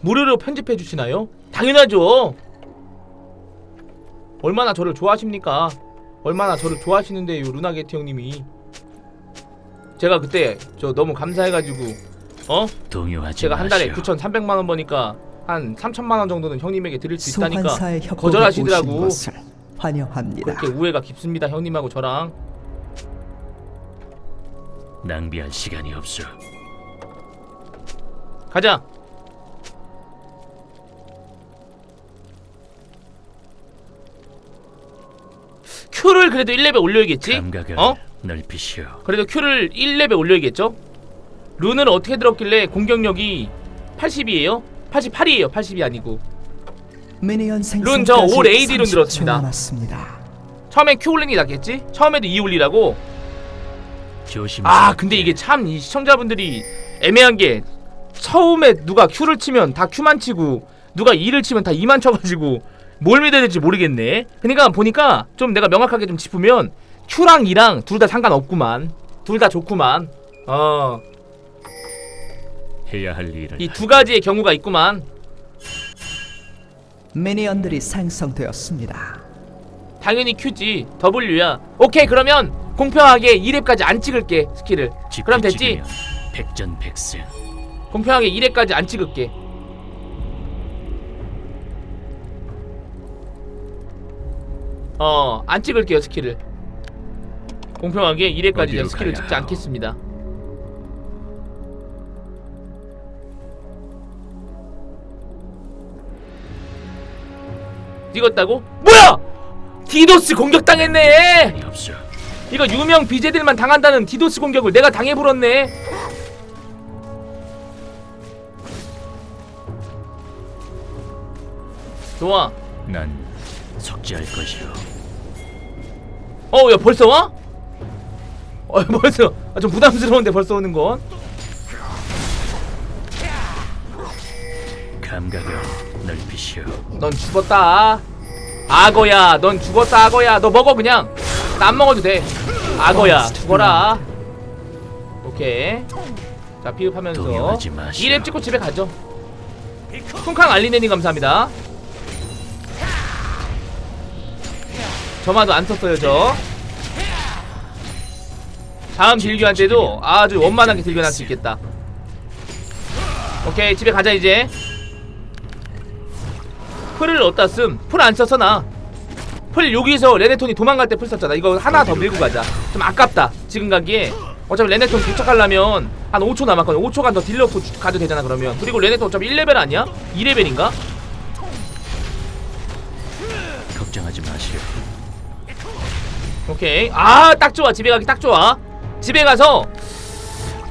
무료로 편집해 주시나요? 당연하죠. 얼마나 저를 좋아하십니까? 얼마나 저를 좋아하시는데요, 루나게티 형님이. 제가 그때 저 너무 감사해가지고 어? 동요하지 제가 한 달에 마시오. 9,300만 원 버니까 한 3천만 원 정도는 형님에게 드릴 수 있다니까 소환사의 협곡에 거절하시더라고. 오신 것을 환영합니다. 그렇게 우애가 깊습니다, 형님하고 저랑. 낭비할 시간이 없어. 가자. 큐를 그래도 1레벨 올려야겠지? 감각을 어? 넓히시오. 그래도 큐를 1레벨 올려야겠죠? 룬을 어떻게 들었길래 공격력이 80이에요? 88이에요. 80이 아니고. 미니언 룬저 생성까지 올 AD 룬 30초 들었습니다. 남았습니다. 처음엔 큐 올리는 게 낫겠지? 처음에도 2 올리라고? 조심. 아 근데 이게 참 이 시청자분들이 애매한 게 처음에 누가 Q를 치면 다 Q만 치고 누가 2를 치면 다 2만 쳐가지고 뭘 믿어야 될지 모르겠네 그러니까 보니까 좀 내가 명확하게 좀 짚으면 Q랑 2랑 둘 다 상관없구만 둘 다 좋구만 어이 해야 할 일을 두 가지의 경우가 있구만 미니언들이 생성되었습니다. 당연히 Q지 W야 오케이 그러면 공평하게 2렙까지 안 찍을게 스킬을 그럼 됐지? 백전백승. 공평하게 2렙까지 안 찍을게. 어, 안 찍을게요, 스킬을. 공평하게 2렙까지 어디로 제가 스킬을 가야 찍지 하오? 않겠습니다. 찍었다고? 뭐야! 디도스 공격 당했네! 시간이 없어. 이거 유명 BJ들만 당한다는 디도스 공격을 내가 당해불었네. 좋아. 난 속죄할 것이오. 어, 야 벌써 와? 어, 벌써. 아, 좀 부담스러운데 벌써 오는 건. 감각을 넓히시오. 넌 죽었다. 악어야, 넌 죽었다, 악어야. 너 먹어 그냥. 나 안 먹어도 돼. 악어야, 죽어라. 오케이. 자, 피흡하면서 동요하지 마시오. 2렙 찍고 집에 가죠. 쿵캉 알리네님 감사합니다. 저마도 안 썼어요, 저. 다음 딜교한 때도 아주 원만하게 딜교할 수 있겠다. 오케이, 집에 가자 이제. 풀을 어디다 씀? 풀안 썼어 나. 풀 여기서 레네톤이 도망갈 때 풀 썼잖아. 이거 하나 더 밀고 가자. 좀 아깝다. 지금 가기에. 어차피 레네톤 도착하려면 한 5초 남았거든. 5초간 더 딜러 고 가도 되잖아 그러면. 그리고 레네톤 어차피 1레벨 아니야? 2레벨인가? 걱정하지 마시오. 오케이. 아, 딱 좋아. 집에 가기 딱 좋아. 집에 가서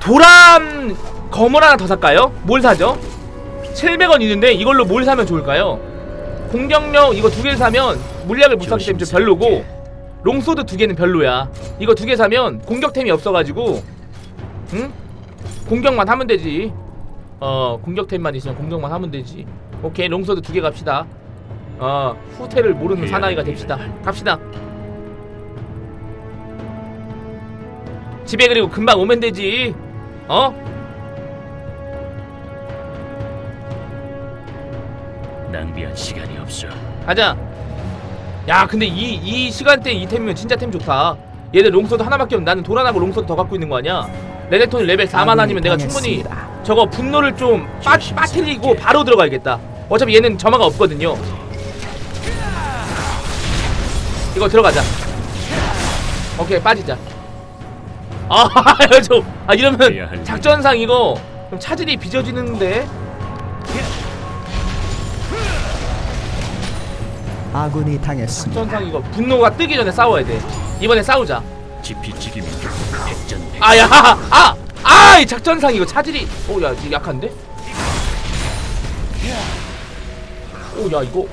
도람 검을 하나 더 살까요? 뭘 사죠? 700원 있는데 이걸로 뭘 사면 좋을까요? 공격력 이거 두 개를 사면 물약을 못 사기 때문에 좀 별로고 롱소드 두 개는 별로야. 이거 두 개 사면 공격템이 없어가지고 응? 공격만 하면 되지. 어 공격템만 있으면 공격만 하면 되지. 오케이 롱소드 두 개 갑시다. 어 후퇴를 모르는 사나이가 됩시다. 갑시다. 집에 그리고 금방 오면 되지. 어? 낭비할 시간이 없어. 가자. 야, 근데 이, 이 시간대 이 템이면 진짜 템 좋다. 얘들 롱소드 하나밖에 없는 나는 도란하고 롱소드 더 갖고 있는 거 아니야? 레넥톤이 레벨 4만 아니면 내가 충분히. 저거 분노를 좀 빠, 빠뜨리고 바로 들어가야겠다. 어차피 얘는 점화가 없거든요. 이거 들어가자. 오케이, 빠지자. 아, 저, 아 이러면 일. 작전상 이거 좀 차질이 빚어지는데. 아군이 당했습니다. 작전상 이거 분노가 뜨기 전에 싸워야 돼. 이번에 싸우자. 아야, 아, 아, 이 작전상 이거 차질이. 오, 야, 이거 약한데? 오, 야, 이거.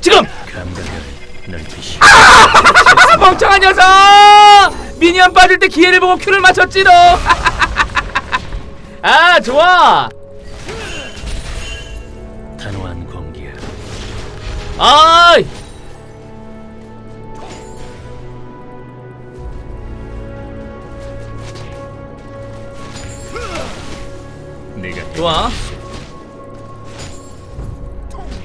지금 감각을 넓히시오. 아, 멍청한 녀석! 미니언 빠질 때 기회를 보고 큐를 맞췄지로. 아, 좋아. 단호한 공기야. 아이. 내가 좋아.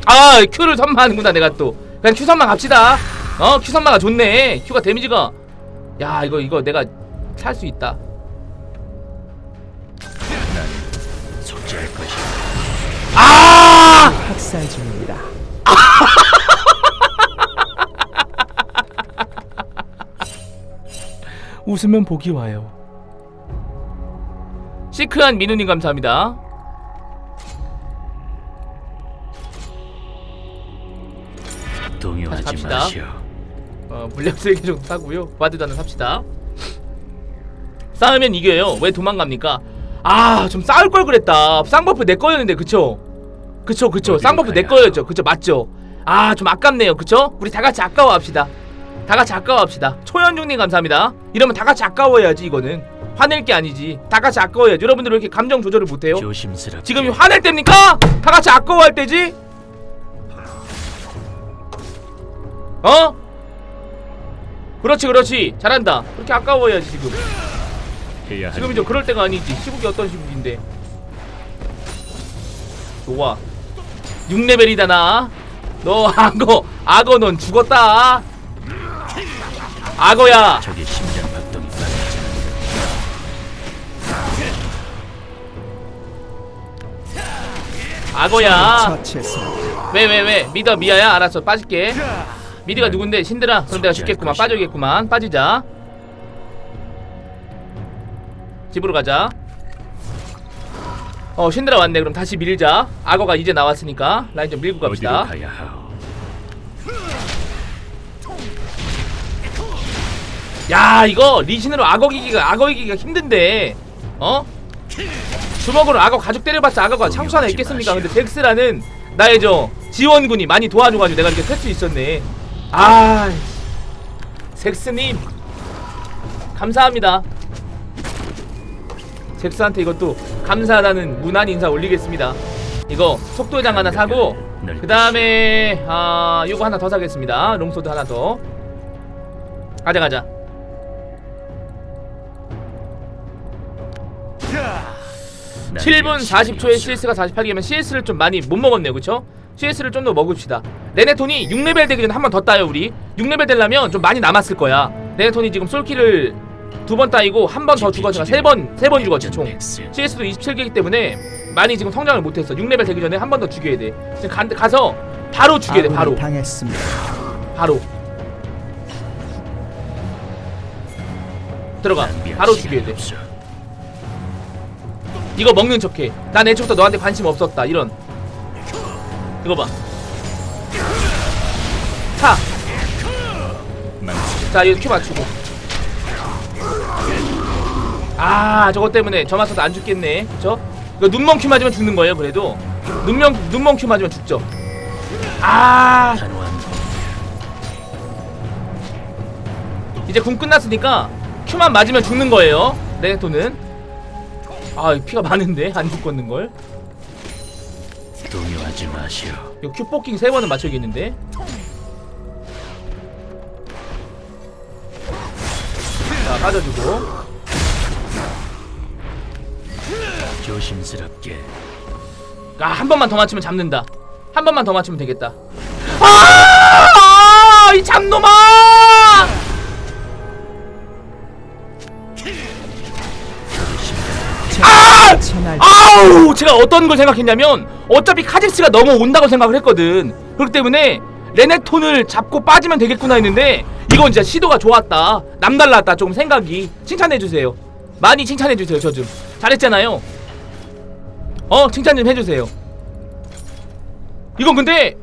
아 Q를 선마하는구나 내가 또 그냥 선마 갑시다. 어 Q 선마가 좋네. Q가 데미지가. 야 이거 이거 내가 살 수 있다. 아! 학살 중입니다. 웃으면 복이 와요. 시크한 민우님 감사합니다 마시오. 어, 물량 3개 정도 사고요. 와드 단은 삽시다. 싸우면 이겨요. 왜 도망갑니까? 아 좀 싸울 걸 그랬다. 쌍버프 내 거였는데 그쵸? 그쵸 그쵸. 쌍버프 내 거였죠. 그쵸 맞죠? 아 좀 아깝네요. 그쵸? 우리 다 같이 아까워합시다. 다 같이 아까워합시다. 초현중님 감사합니다. 이러면 다 같이 아까워해야지 이거는. 화낼 게 아니지. 다 같이 아까워해야지. 여러분들 왜 이렇게 감정 조절을 못해요? 조심스럽게. 지금 화낼 때입니까? 다 같이 아까워할 때지? 어? 그렇지 그렇지. 잘한다. 그렇게 아까워해야지 지금. 해야 지금이 좀 그럴 때가 아니지. 시국이 어떤 시국인데. 좋아. 6레벨이다 나너 악어 악어 넌 죽었다. 악어야. 심장 박동이 악어야. 처치했습니다. 왜왜 왜? 미더 미아야. 알았어. 빠질게 미드가 누군데? 신드라. 그럼 내가 죽겠구만. 빠져야겠구만. 빠지자. 집으로 가자. 어 신드라 왔네. 그럼 다시 밀자. 악어가 이제 나왔으니까 라인 좀 밀고 갑시다. 야 이거 리신으로 악어 기기가 악어 기기가 힘든데. 어? 주먹으로 악어 가죽 때려봤자 악어가 창수 하나 있겠습니까? 근데 덱스라는 나의 저 지원군이 많이 도와줘가지고 내가 이렇게 할수 있었네 아 잭스님. 감사합니다. 잭스한테 이것도 감사하다는 무난 인사 올리겠습니다. 이거 속도장 하나 사고 그 다음에 아 요거 하나 더 사겠습니다. 롱소드 하나 더. 가자 가자. 난 7분 위한 시간이 40초에 없어. CS가 48개면 CS를 좀 많이 못 먹었네요. 그쵸? CS를 좀 더 먹읍시다 레네톤이 6레벨 되기 전에 한 번 더 따요 우리 6레벨 되려면 좀 많이 남았을 거야 레네톤이 지금 솔킬을 두 번 따이고 한 번 더 죽었잖아 세번 세 번 죽었지 총. CS도 27개이기 때문에 많이 지금 성장을 못했어 6레벨 되기 전에 한 번 더 죽여야 돼 지금 가, 가서 바로 죽여야 돼 바로 당했습니다. 바로 들어가 바로 죽여야 돼. 이거 먹는 척해. 난 애초부터 너한테 관심 없었다. 이런. 이거 봐. 차. 망치. 자, 이거 큐 맞추고. 아, 저것 때문에 저 맞춰도 안 죽겠네. 그쵸? 이거 눈멍 큐 맞으면 죽는 거예요, 그래도. 눈멍, 눈멍 큐 맞으면 죽죠. 아, 이제 궁 끝났으니까 큐만 맞으면 죽는 거예요. 레네토는. 아, 피가 많은데? 안 죽겠는 걸. 동요하지 마시오. 이거 큐 뽑킹 세 번은 맞춰야겠는데. 자, 빠져주고. 조심스럽게. 아, 한 번만 더 맞추면 잡는다. 한 번만 더 맞추면 되겠다. 아! 이 잡놈아! 아! 아우! 제가 어떤 걸 생각했냐면 어차피 카직스가 넘어온다고 생각을 했거든. 그렇기 때문에 레네톤을 잡고 빠지면 되겠구나 했는데 이건 진짜 시도가 좋았다. 남달랐다. 조금 생각이. 칭찬해 주세요. 많이 칭찬해 주세요. 저 좀. 잘했잖아요. 어, 칭찬 좀 해주세요. 이건 근데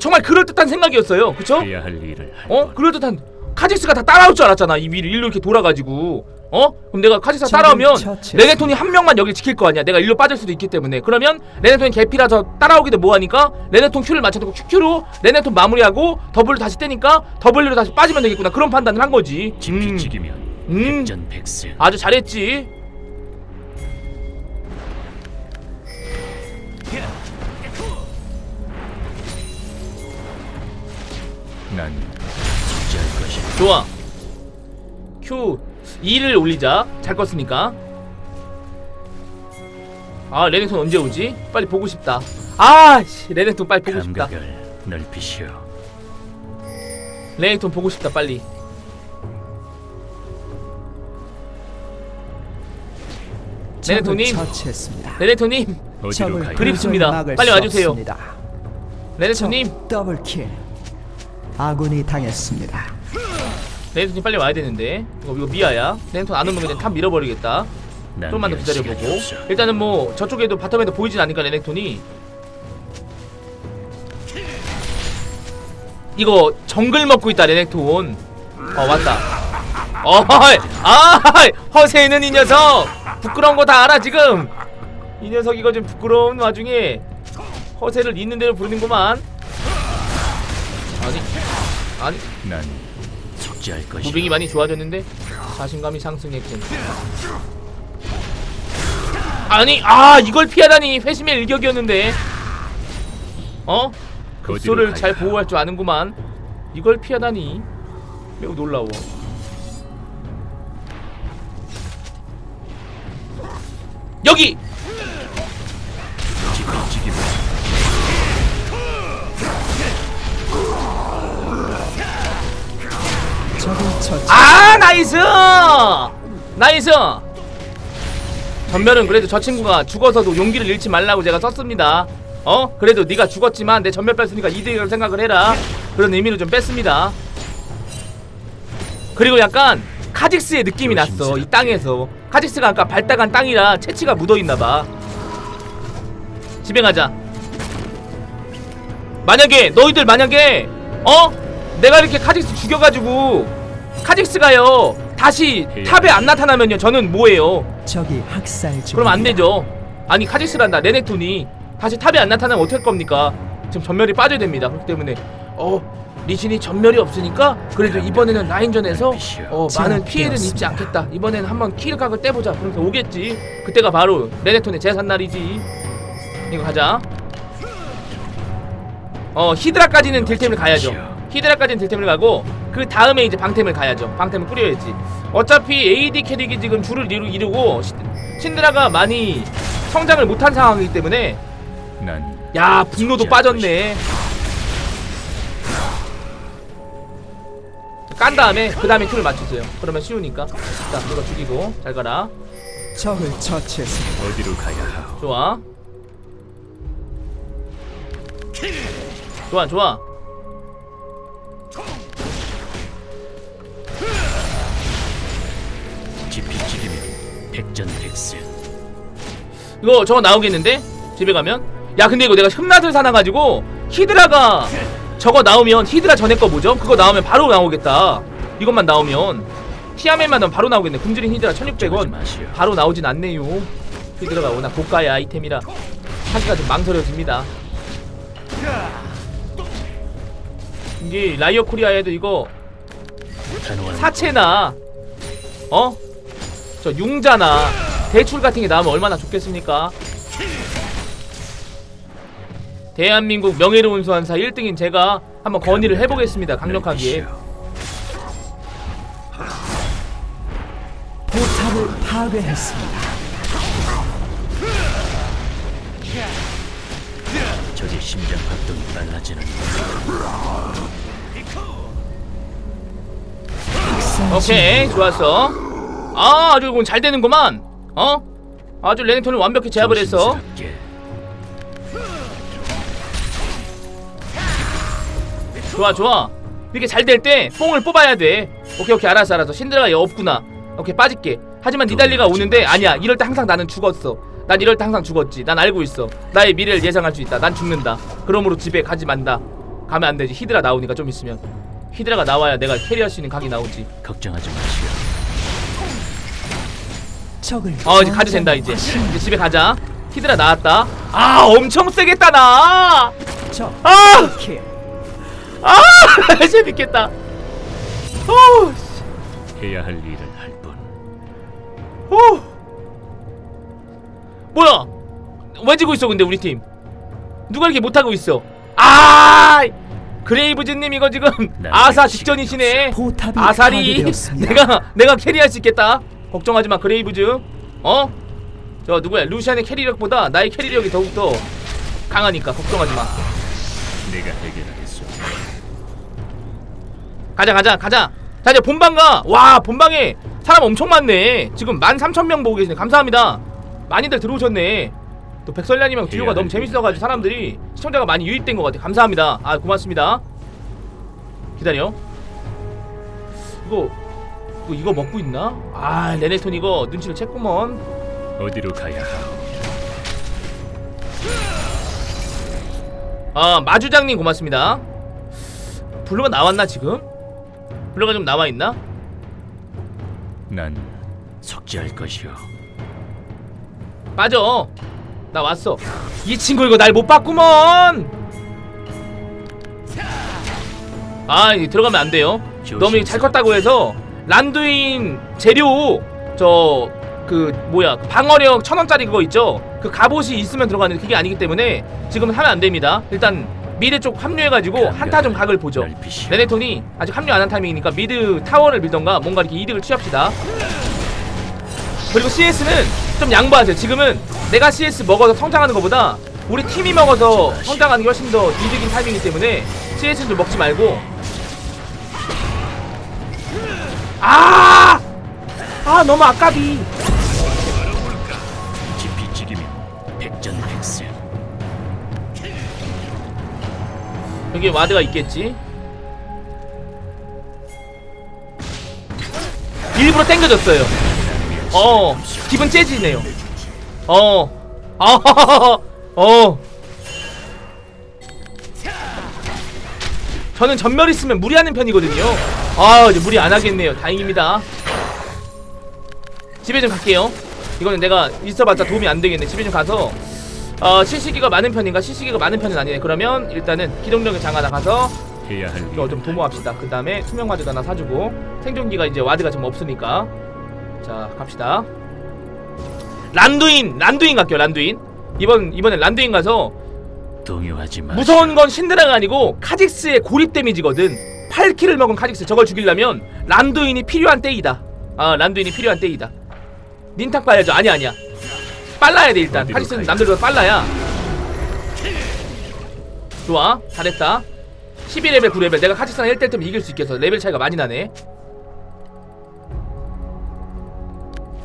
정말 그럴듯한 생각이었어요. 그쵸? 해야 할 일을 할 어? 것. 그럴듯한 카직스가 다 따라올 줄 알았잖아. 이 위를 일로 이렇게 돌아가지고. 어? 그럼 내가 카직스가 따라오면. 레네톤이 한 명만 여기 지킬 거 아니야. 내가 일로 빠질 수도 있기 때문에. 그러면 레네톤이 개피라서 따라오기도 뭐하니까 레네톤 Q를 맞춰두고 QQ로 레네톤 마무리하고 더블로 다시 떼니까 더블로 다시 빠지면 되겠구나. 그런 판단을 한 거지. 음. 진피찍이면 음. 백전백승. 아주 잘했지. 난. 좋아. Q 2를 올리자. 잘 껐으니까. 아 레넥톤 언제 오지? 빨리 보고 싶다 아씨 레넥톤 빨리 보고 싶다 감각을 넓히시오. 레넥톤 보고 싶다 빨리 레넥톤님. 레넥톤님 어디로 적을 가요? 그립습니다. 도저히 막을 빨리 수 와주세요. 레넥톤님 적 더블킬. 아군이 당했습니다. 레넥톤님 빨리 와야 되는데. 이거 이거 미아야. 레넥톤 안 오면 그냥 탑 밀어버리겠다. 난 좀만 더 기다려보고. 일단은 뭐 저쪽에도 바텀에도 보이진 않으니까 레넥톤이. 이거 정글 먹고 있다 레넥톤. 어 왔다. 어이! 아 허세는 이 녀석! 부끄러운 거 다 알아 지금? 이 녀석 이거 좀 부끄러운 와중에 허세를 있는 대로 부르는구만. 아니 아니 난 속죄할 것이오. 무빙이 많이 좋아졌는데 자신감이 상승했군. 아니 아 이걸 피하다니 회심의 일격이었는데 어? 급소를 어디로 잘? 보호할 줄 아는구만 이걸 피하다니 매우 놀라워 여기 아 나이스! 나이스! 전멸은 그래도 저 친구가 죽어서도 용기를 잃지 말라고 제가 썼습니다. 어? 그래도 네가 죽었지만 내 전멸 뺐으니까 이득이라고 생각을 해라. 그런 의미로 좀 뺐습니다. 그리고 약간 카직스의 느낌이 났어 이 땅에서. 카직스가 아까 밟다간 땅이라 채취가 묻어있나봐. 집에 가자. 만약에 너희들 만약에 어? 내가 이렇게 카직스 죽여가지고 카직스가요. 다시 탑에 안 나타나면요 저는 뭐예요? 적이 학살 중. 그럼 안 되죠. 아니 카직스란다 레넥톤이. 다시 탑에 안 나타나면 어떡할 겁니까? 지금 전멸이 빠져야 됩니다. 그렇기 때문에. 어 리신이 전멸이 없으니까 그래도 이번에는 라인전에서 어 많은 피해는 입지 않겠다. 이번에는 한번 킬각을 떼보자. 그러면서 오겠지. 그때가 바로 레넥톤의 제삿날이지. 이거 가자. 어 히드라까지는 딜템을 가야죠. 히드라까지는 딜템을 가고 그 다음에 이제 방템을 가야죠. 방템을 뿌려야지. 어차피 AD 캐릭이 지금 줄을 이루, 이루고 시- 신드라가 많이 성장을 못한 상황이기 때문에 난야 분노도 빠졌네. 깐 다음에 그 다음에 큐를 맞추세요. 그러면 쉬우니까. 자 이거 죽이고. 잘 가라. 적을 처치했습니다. 어디로 가야 하오? 좋아. 좋아 좋아 백전백승. 이거 저거 나오겠는데? 집에 가면? 야 근데 이거 내가 흠낫을 사놔가지고 히드라가 저거 나오면 히드라 전에 거 뭐죠? 그거 나오면 바로 나오겠다 이것만 나오면 티아멧만 나오면 바로 나오겠네 굶주린 히드라 하지 1600원 마시오. 바로 나오진 않네요 히드라가 워낙 고가의 아이템이라 하기가 좀 망설여집니다 이게 라이어 코리아에도 이거 사채나 어? 저 융자나 대출 같은 게 나오면 얼마나 좋겠습니까? 대한민국 명예로운 수환사 1등인 제가 한번 건의를 해보겠습니다 강력하게. 포탑을 파괴했습니다. 적의 심장 활동이 빨라지는 오케이 좋았어 아 아주 이건 잘 되는구만. 어? 아주 레넥톤을 완벽히 제압을 했어. 좋아 좋아. 이렇게 잘 될 때 뽕을 뽑아야 돼. 오케이 오케이. 알았어 알았어. 신드라가 얘 없구나. 오케이 빠질게. 하지만 니달리가 오는데 아니야. 이럴 때 항상 나는 죽었어. 난 이럴 때 항상 죽었지. 난 알고 있어. 나의 미래를 예상할 수 있다. 난 죽는다. 그러므로 집에 가지 만다 가면 안 되지. 히드라 나오니까 좀 있으면. 히드라가 나와야 내가 캐리할 수 있는 각이 나오지. 걱정하지 마시오. 적을 어 이제 가도 된다 이제 이제 집에 가자 히드라 나왔다 아 엄청 세겠다 나적 아! 킬. 아! 재밌겠다 오! 해야 할 일을 할 뿐. 오! 뭐야? 왜 지고 있어 근데 우리 팀? 누가 이렇게 못하고 있어? 아! 그레이브즈님 이거 지금 난 아사 직전이시네. 아사리. 내가 내가 캐리할 수 있겠다. 걱정하지 마 그레이브즈. 어? 저 누구야? 루시안의 캐리력보다 나의 캐리력이 더욱더 강하니까 걱정하지 마. 내가 해결하겠소. 가자 가자 가자. 자 이제 본방 가와 본방에 사람 엄청 많네. 지금 13,000명 보고 계시네. 감사합니다. 많이들 들어오셨네. 또 백설량이랑 듀오가 너무 재밌어가지고 사람들이 시청자가 많이 유입된 것 같아 감사합니다. 아 고맙습니다. 기다려. 이거 이거, 이거 먹고 있나? 아 레네톤 이거 눈치를 챘구먼 어디로 가야 하오? 아 마주장님 고맙습니다 블루가 나왔나 지금? 블루가 좀 나와있나? 난 속죄할 것이오. 빠져 나 왔어 이 친구 이거 날 못 봤구먼 아 들어가면 안 돼요 너무 이잘 컸다고 해서 란두인 재료 저 그 뭐야 방어력 천 원짜리 그거 있죠? 그 갑옷이 있으면 들어가는데 그게 아니기 때문에 지금 하면 안 됩니다. 일단 미드 쪽 합류해가지고 한타 좀 각을 보죠. 레네톤이 아직 합류 안 한 타이밍이니까 미드 타워를 밀던가 뭔가 이렇게 이득을 취합시다. 그리고 CS는 좀 양보하세요. 지금은 내가 CS 먹어서 성장하는 것보다 우리 팀이 먹어서 성장하는 게 훨씬 더 이득인 타이밍이기 때문에 CS는 좀 먹지 말고 아! 아 너무 아까비 지피지기면 백전백승. 여기 와드가 있겠지 일부러 땡겨줬어요 어 기분 째지네요 어 아, 어. 저는 전멸 있으면 무리하는 편이거든요. 아, 이제 무리 안 하겠네요. 다행입니다. 집에 좀 갈게요. 이거는 내가 있어봤자 도움이 안 되겠네. 집에 좀 가서 어, 실시기가 많은 편인가? 실시기가 많은 편은 아니네. 그러면 일단은 기동력의 장 하나 가서 이거 좀 도모합시다. 그 다음에 투명 와드도 하나 사주고 생존기가 이제 와드가 좀 없으니까 자 갑시다. 란두인, 란두인 갈게요. 란두인. 이번 이번에 란두인 가서. 무서운 건 신드라가 아니고 카직스의 고립 데미지거든. 8킬을 먹은 카직스 저걸 죽이려면 란두인이 필요한 때이다. 아 란두인이 필요한 때이다. 닌탁 봐야죠. 아니야 아니야. 빨라야 돼 일단. 카직스는 남들보다 빨라야. 좋아 잘했다. 12레벨 9레벨 내가 카직스랑 1대1 때면 이길 수 있겠어. 레벨 차이가 많이 나네.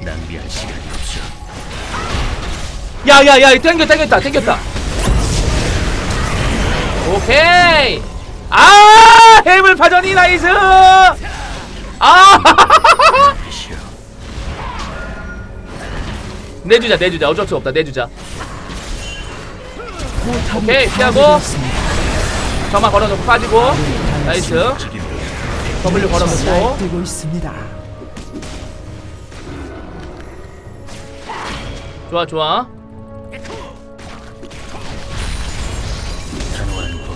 낭비할 시간이 없어. 야야야 땡겨 땡겼다 땡겼다 오케이 아 해물 파전이 나이스 아. 내주자 내주자 어쩔 수 없다 내주자 오케이, 피하고. 점화 걸어놓고 빠지고 나이스 W 걸어놓고. 좋아 좋아.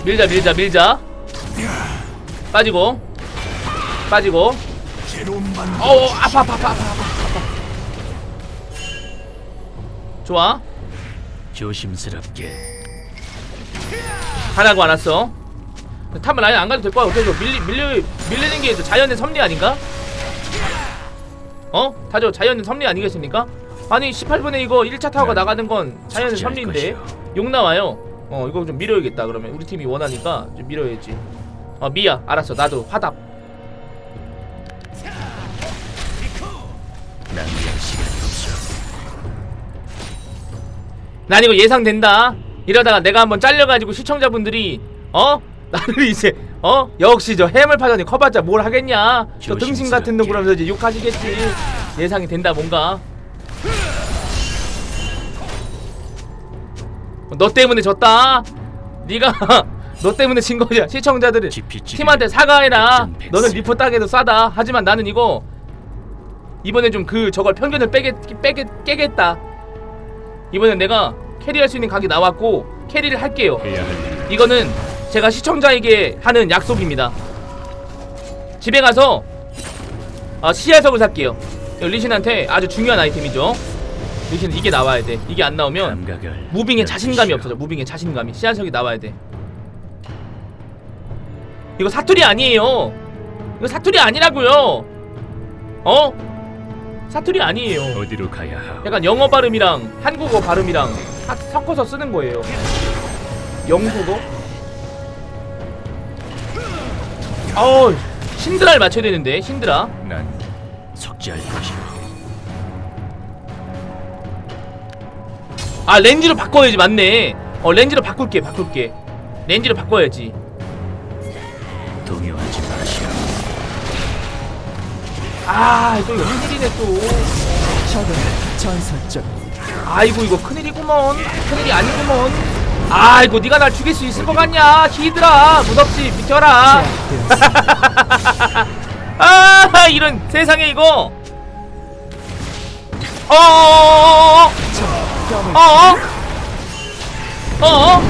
밀자 밀자 밀자 빠지고 빠지고 어우 아파 아파 아파 아파 아파 좋아 조심스럽게. 가라고 안 왔어. 탑을 아예 안 가도 될 거야. 어째서 밀리 밀려 밀리는 게 자연의 섭리 아닌가? 어? 다죠 자연의 섭리 아니겠습니까? 아니 18분에 이거 1차 타워가 네. 나가는 건 자연의 섭리인데. 욕 나와요. 어 이거 좀 밀어야겠다 그러면 우리 팀이 원하니까 좀 밀어야지. 어 미야. 알았어. 나도 화답. 난 이거 예상된다. 이러다가 내가 한번 잘려가지고 시청자분들이 어? 나를 이제 어? 역시 저 해물 파전이 커봤자 뭘 하겠냐? 저 등신 같은 놈 그러면서 이제 욕하시겠지. 예상이 된다 뭔가. 너 때문에 졌다. 네가 너 때문에 진 거야 지피지기. 팀한테 사과해라. 너는. 리포 따게도 싸다. 하지만 나는 이거 이번에 좀 그 저걸 편견을 빼겠, 빼겠, 깨겠다. 이번엔 내가 캐리할 수 있는 각이 나왔고 캐리를 할게요. 이거는 제가 시청자에게 하는 약속입니다. 집에 가서 아, 시야석을 살게요. 리신한테 아주 중요한 아이템이죠. 리신 이게 나와야 돼. 이게 안 나오면. 무빙에 자신감이. 없어져. 무빙에 자신감이. 시야석이 나와야 돼 이거 사투리 아니에요 이거 사투리 아니라고요 어? 사투리 아니에요 어디로 가야 하오? 약간 영어 발음이랑 한국어 발음이랑 하- 섞어서 쓰는 거예요 영국어? 어우 신드라를 맞춰야 되는데 신드라 난 속죄할 것이오. 아 렌즈로 바꿔야지 맞네 어 렌즈로 바꿀게 바꿀게 렌즈로 바꿔야지 아 이거 큰일이네 또 적은 전설적입니다. 아이고 이거 큰일이구먼 큰일이 아니구먼 아이고 네가 날 죽일 수 있을 것 같냐 히드라 무섭지 비켜라. 아 이런 세상에 이거 어어어어어어 적 더블 어어 어어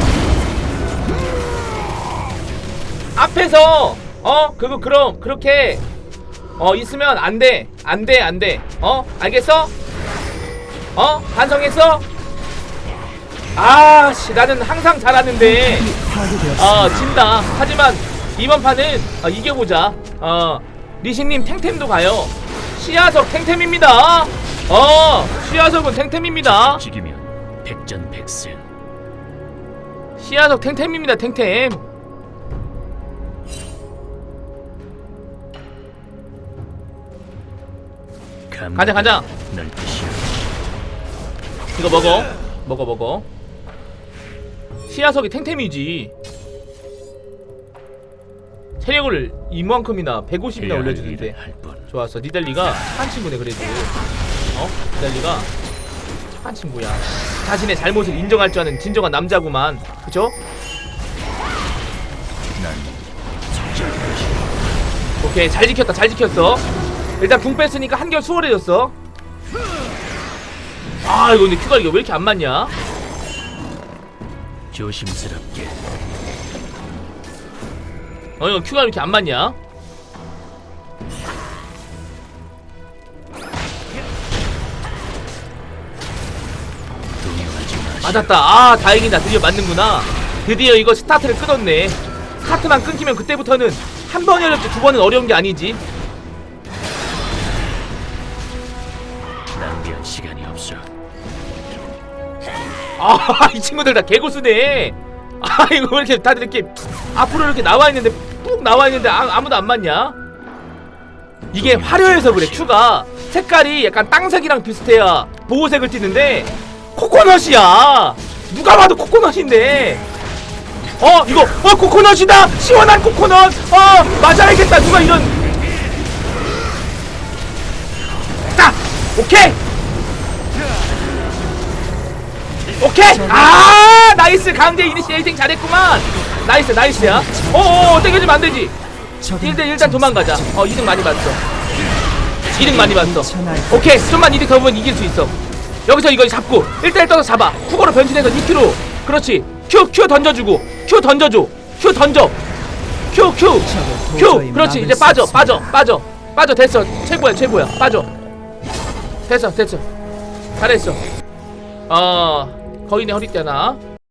앞에서 어 그거 그럼 그렇게 어 있으면 안 돼. 안 돼 안 돼. 어? 알겠어? 어? 반성했어? 아씨 나는 항상 잘하는데. 아 진다. 하지만 이번 판은 아, 이겨보자. 어 리신님 탱템도 가요. 시야석 탱템입니다. 어 시야석은 탱템입니다. 죽이면 백전백승. 시야석 탱템입니다 탱템 가자 가자 널 뜻이오. 이거 먹어 먹어 먹어 시야석이 탱템이지 체력을 이만큼이나 150이나 해야 할 올려주는데 할 뿐. 좋았어 니달리가 착한 친구네 그래도 어? 니달리가 착한 친구야 자신의 잘못을 인정할 줄 아는 진정한 남자구만 그쵸? 난. 오케이 잘 지켰다 잘 지켰어 일단 궁 뺐으니까 한결 수월해졌어. 아 이거 근데 큐가 이거 왜 이렇게 안 맞냐? 조심스럽게. 어 이거 큐가 이렇게 안 맞냐. 맞았다. 아 다행이다. 드디어 맞는구나. 드디어 이거 스타트를 끊었네. 스타트만 끊기면 그때부터는 한 번이 어렵지 두 번은 어려운 게 아니지 없어. 아 이 친구들 다 개고수네. 아 이거 왜 이렇게 다들 이렇게 앞으로 이렇게 나와 있는데 뚝 나와 있는데 아, 아무도 안 맞냐? 이게 화려해서 그래 큐가. 색깔이 약간 땅색이랑 비슷해야 보호색을 띠는데 코코넛이야. 누가 봐도 코코넛인데. 어 이거 어 코코넛이다! 시원한 코코넛! 어 맞아야겠다. 누가 이런. 딱 오케이 오케이. 아 나이스. 강제 이니시에이팅 잘했구만. 나이스 나이스야. 어어 땡겨주면 안되지. 적은 1대 일단 도망가자. 어 이득 많이 봤어. 이득 많이 봤어. 오케이 좀만 이득 더 보면 이길 수 있어. 여기서 이거 잡고 1대1 떠서 잡아. 쿠거로 변신해서 2큐로. 그렇지. 큐 큐 던져주고. 큐 던져줘. 큐 던져. 큐 큐. 큐. 그렇지. 이제 빠져 빠져 빠져. 빠져. 됐어. 최고야 최고야. 빠져. 됐어 됐어. 잘했어. 어 거인의 허리띠 하나